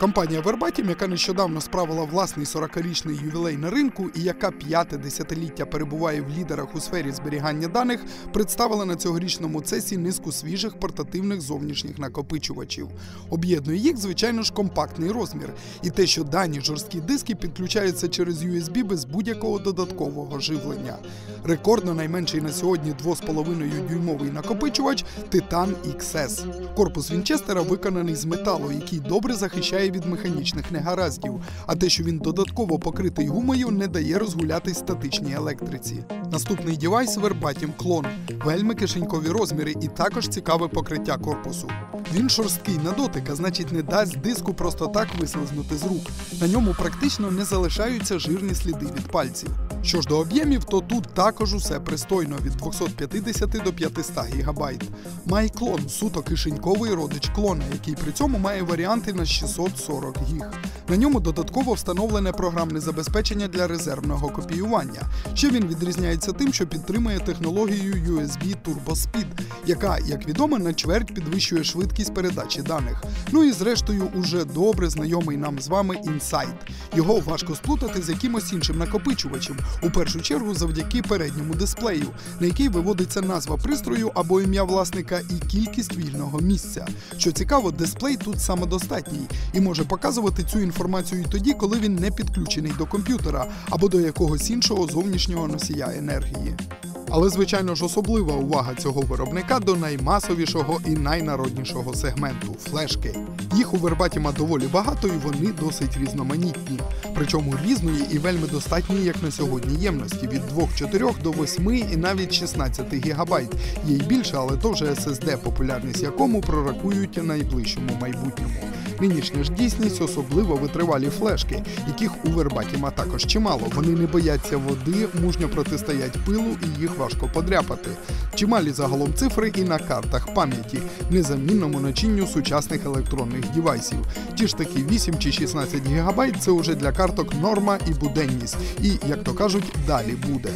Компанія Verbatim, яка нещодавно справила власний 40-річний ювілей на ринку і яка п'яте десятиліття перебуває в лідерах у сфері зберігання даних, представила на цьогорічному цесі низку свіжих портативних зовнішніх накопичувачів. Об'єднує їх, звичайно ж, компактний розмір, і те, що дані жорсткі диски підключаються через USB без будь-якого додаткового живлення. Рекордно найменший на сьогодні 2,5 дюймовий накопичувач Titan XS. Корпус Вінчестера виконаний з металу, який добре захищає від механічних негараздів. А те, що він додатково покритий гумою, не дає розгулятись статичній електриці. Наступний девайс Verbatim Clone. Вельми кишенькові розміри і також цікаве покриття корпусу. Він шорсткий на дотик, а значить не дасть диску просто так вислизнути з рук. На ньому практично не залишаються жирні сліди від пальців. Що ж до об'ємів, то тут також усе пристойно від 250 до 500 ГБ. клон – суто кишеньковий родич клона, який при цьому має варіанти на 640 ГБ. На ньому додатково встановлене програмне забезпечення для резервного копіювання. Ще він відрізняється тим, що підтримує технологію USB Turbo Speed, яка, як відомо, на чверть підвищує швидкість передачі даних. Ну і зрештою, уже добре знайомий нам з вами Insight. Його важко сплутати з якимось іншим накопичувачем, у першу чергу завдяки передньому дисплею, на який виводиться назва пристрою або ім'я власника і кількість вільного місця. Що цікаво, дисплей тут самодостатній і може показувати цю інформацію і тоді, коли він не підключений до комп'ютера або до якогось іншого зовнішнього носія енергії. Але, звичайно ж, особлива увага цього виробника до наймасовішого і найнароднішого сегменту флешки. Їх у Вербатіма доволі багато і вони досить різноманітні. Причому різної і вельми достатньої, як на сьогодні, ємності від 2-4 до 8 і навіть 16 ГБ. Є й більше, але то вже SSD, популярність якому прорахують найближчому майбутньому. Нинішня ж дійсність особливо витривалі флешки, яких у Вербатіма також чимало. Вони не бояться води, мужньо протистоять пилу і їх важко подряпати. Чималі загалом цифри і на картах пам'яті, незамінному начинню сучасних електронних дівайсів. Ті ж таки 8 чи 16 ГБ це уже для карток норма і буденність. І, як то кажуть, далі буде.